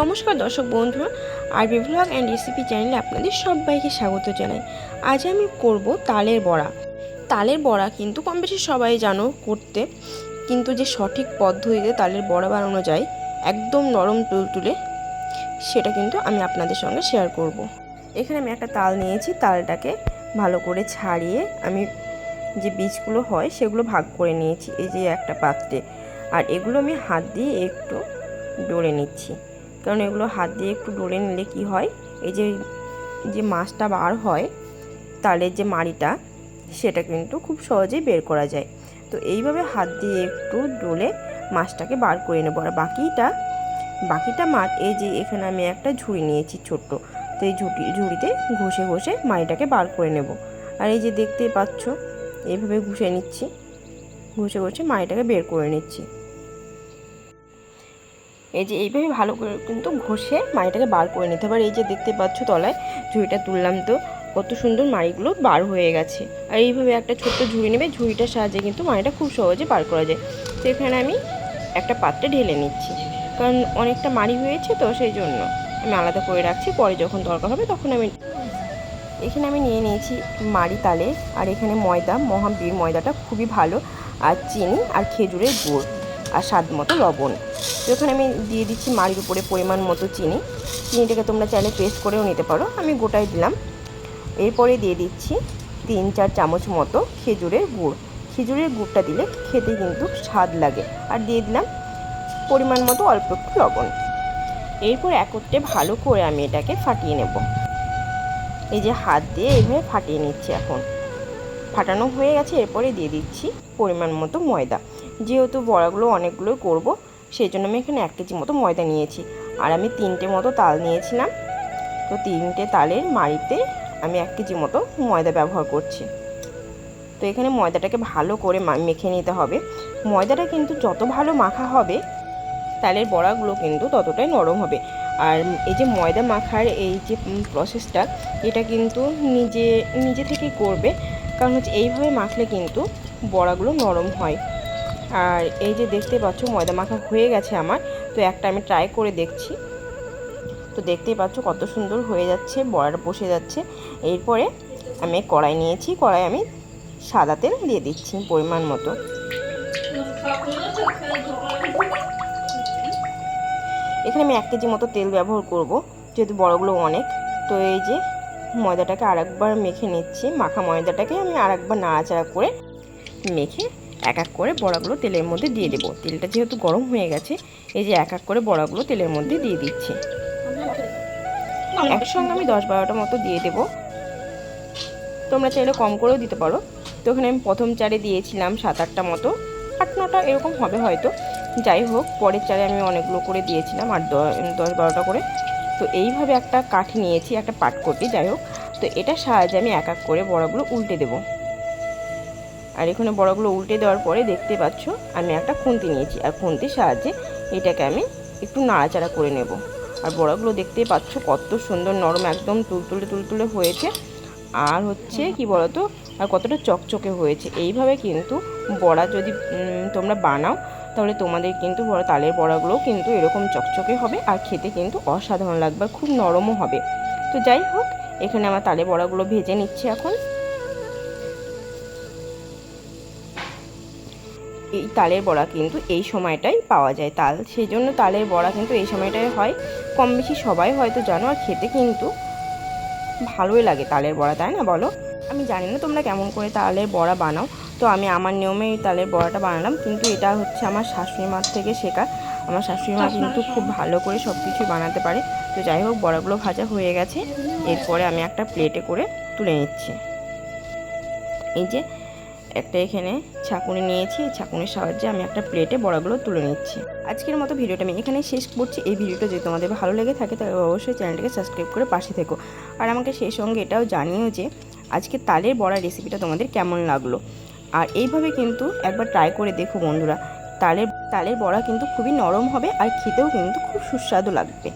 নমস্কার দর্শক বন্ধুরা, আরবি ভ্লগ অ্যান্ড রেসিপি চ্যানেলে আপনাদের সবাইকে স্বাগত জানাই। আজ আমি করব তালের বড়া। তালের বড়া কিন্তু কম বেশি সবাই জানো করতে, কিন্তু যে সঠিক পদ্ধতিতে তালের বড়া বানানো যায়, একদম নরম তুলতুলে সেটা কিন্তু আমি আপনাদের সঙ্গে শেয়ার করব। এখানে আমি একটা তাল নিয়েছি, তালটাকে ভালো করে ছাড়িয়ে আমি যে বীজগুলো হয় সেগুলো ভাগ করে নিয়েছি, এই যে একটা পাত্রে। আর এগুলো আমি হাত দিয়ে একটু ডলে নিচ্ছি। কারণ এগুলো হাত দিয়ে একটু ডলে নিলে কি হয়? এই যে যে মাছটা বার হয়, তালের যে মাড়িটা, সেটা কিন্তু খুব সহজেই বের করা যায়। তো এইভাবে হাত দিয়ে একটু ডলে মাছটাকে বার করে নেব। আর বাকিটা বাকিটা মাছ, এই যে এখানে আমি একটা ঝুড়ি নিয়েছি ছোট্ট, তো এই ঝুড়ি ঝুড়িতে ঘষে ঘষে মাড়িটাকে বার করে নেব। আর এই যে দেখতেই পাচ্ছ, এইভাবে ঘুষে নিচ্ছি, ঘষে ঘষে মাড়িটাকে বের করে নিচ্ছি। এই যে এইভাবে ভালো করে কিন্তু ঘষে মাড়িটাকে বার করে নিতে হবে। এই যে দেখতে পাচ্ছ তলায় ঝুড়িটা তুললাম তো, কত সুন্দর মাড়িগুলো বার হয়ে গেছে। আর এইভাবে একটা ছোট্ট ঝুড়ি নেবে, ঝুড়িটার সাহায্যে কিন্তু মাড়িটা খুব সহজে বার করা যায়। তো এখানে আমি একটা পাত্রে ঢেলে নিচ্ছি। কারণ অনেকটা মাড়ি হয়েছে তো, সেই জন্য আমি আলাদা করে রাখছি। পরে যখন দরকার হবে তখন আমি এখানে আমি নিয়ে নিয়েছি মাড়ি তালে। আর এখানে ময়দা, মহাবীর ময়দাটা খুবই ভালো। আর চিনি আর খেজুরের গুড়। আর স্বাদ মতো লবণ। তো আমি দিয়ে দিচ্ছি মাড়ির উপরে পরিমাণ মতো চিনি, চিনিটাকে তোমরা চাইলে পেস্ট করেও নিতে পারো। আমি গোটাই দিলাম। এরপরে দিয়ে দিচ্ছি তিন চার চামচ মতো খেজুরের গুড়। খেজুরের গুড়টা দিলে খেতে কিন্তু স্বাদ লাগে। আর দিয়ে দিলাম পরিমাণ মতো অল্প একটু লবণ। এরপর একত্রে ভালো করে আমি এটাকে ফাটিয়ে নেব। এই যে হাত দিয়ে এইভাবে ফাটিয়ে নিচ্ছি এখন। ফাটানো হয়ে গেছে। এরপরে দিয়ে দিচ্ছি পরিমাণ মতো ময়দা। যেহেতু বড়াগুলো অনেকগুলোই করব, সেই জন্য আমি এখানে এক কেজি মতো ময়দা নিয়েছি। আর আমি তিনটে মতো তাল নিয়েছিলাম। তো তিনটে তালের মাড়িতে আমি এক কেজি মতো ময়দা ব্যবহার করছি। তো এখানে ময়দাটাকে ভালো করে মেখে নিতে হবে। ময়দাটা কিন্তু যত ভালো মাখা হবে, তালের বড়াগুলো কিন্তু ততটাই নরম হবে। আর এই যে ময়দা মাখার এই যে প্রসেসটা এটা কিন্তু নিজে নিজে থেকেই করবে। কারণ হচ্ছে এইভাবে মাখলে কিন্তু বড়াগুলো নরম হয়। আর এই যে দেখতে পাচ্ছ, ময়দা মাখা হয়ে গেছে আমার। তো একটা আমি ট্রাই করে দেখছি। তো দেখতেই পাচ্ছ কত সুন্দর হয়ে যাচ্ছে, বড়াটা বসে যাচ্ছে। এরপরে আমি কড়াই নিয়েছি, কড়াই আমি সাদা তেল দিয়ে দিচ্ছি পরিমাণ মতো। এখানে আমি এক কেজি মতো তেল ব্যবহার করব, যেহেতু বড়গুলো অনেক। তো এই যে ময়দাটাকে আরেকবার মেখে নিচ্ছি, মাখা ময়দাটাকে আমি আরেকবার নাড়াচাড়া করে মেখে এক এক করে বড়াগুলো তেলের মধ্যে দিয়ে দেবো। তেলটা যেহেতু গরম হয়ে গেছে, এই যে এক এক করে বড়াগুলো তেলের মধ্যে দিয়ে দিচ্ছি। একসঙ্গে আমি দশ বারোটা মতো দিয়ে দেবো। তোমরা চাইলে কম করেও দিতে পারো। তো ওখানে আমি প্রথম চারে দিয়েছিলাম সাত আটটা মতো। আট নটা এরকম হবে হয়তো। যাই হোক, পরের চারে আমি অনেকগুলো করে দিয়েছিলাম আর দশ বারোটা করে। তো এইভাবে একটা কাঠি নিয়েছি, একটা পাট করতে যাই হোক। তো এটার সাহায্যে আমি এক এক করে বড়াগুলো উল্টে দেবো। আর এখানে বড়াগুলো উল্টে দেওয়ার পরে দেখতে পাচ্ছ, আমি একটা খুন্তি নিয়েছি। আর খুন্তির সাহায্যে এটাকে আমি একটু নাড়াচাড়া করে নেব। আর বড়াগুলো দেখতেই পাচ্ছ কত সুন্দর নরম, একদম তুলতুলে তুলতুলে হয়েছে। আর হচ্ছে কি বলতো, আর কতটা চকচকে হয়েছে। এইভাবে কিন্তু বড়া যদি তোমরা বানাও, তাহলে তোমাদের কিন্তু বড় তালের বড়াগুলোও কিন্তু এরকম চকচকে হবে। আর খেতে কিন্তু অসাধারণ লাগবে খুব নরমও হবে। তো যাই হোক, এখানে আমার তালের বড়াগুলো ভেজে নিচ্ছে এখন। এই তালের বড়া কিন্তু এই সময়টাই পাওয়া যায় তাল। সেই জন্য তালের বড়া কিন্তু এই সময়টাই হয়। কম বেশি সবাই হয়তো জানো আর খেতে কিন্তু ভালোই লাগে তালের বড়া তাই না বলো? আমি জানি না তোমরা কেমন করে তালের বড়া বানাও। তো আমি আমার নিয়মে এই তালের বড়াটা বানালাম। কিন্তু এটা হচ্ছে আমার শাশুড়ি মার থেকে শেখা। আমার শাশুড়ি মা কিন্তু খুব ভালো করে সব কিছুই বানাতে পারে। তো যাই হোক বড়াগুলো ভাজা হয়ে গেছে। এরপরে আমি একটা প্লেটে করে তুলে নিচ্ছি। এই যে একটা এখানে ছাকুনি নিয়েছি ছাকুনির সাহায্যে আমি একটা প্লেটে বড়াগুলো তুলে নিচ্ছি। আজকের মতো ভিডিওটা আমি এখানে শেষ করছি। এই ভিডিওটা যদি তোমাদের ভালো লেগে থাকে, তাহলে অবশ্যই চ্যানেলটাকে সাবস্ক্রাইব করে পাশে থেকো। আর আমাকে সেই সঙ্গে এটাও জানিও যে, আজকে তালের বড়া রেসিপিটা তোমাদের কেমন লাগল? আর এইভাবে কিন্তু একবার ট্রাই করে দেখো বন্ধুরা, তালের তালের বড়া কিন্তু খুবই নরম হবে আর খেতেও কিন্তু খুব সুস্বাদু লাগবে।